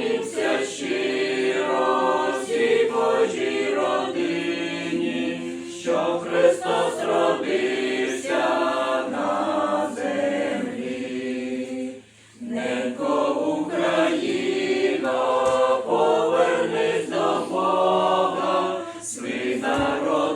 поклонімся щиро всій родині, що Христос родився на землі, ненько Україна, повернись до Бога, свій народ.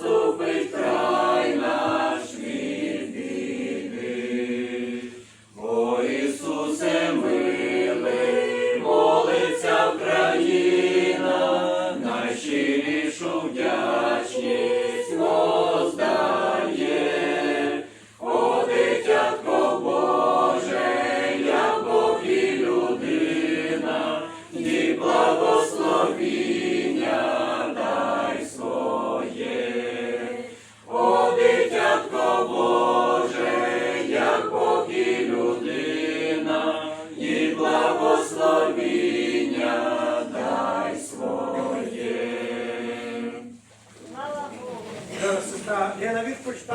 Заступи हे नवीन पुष्प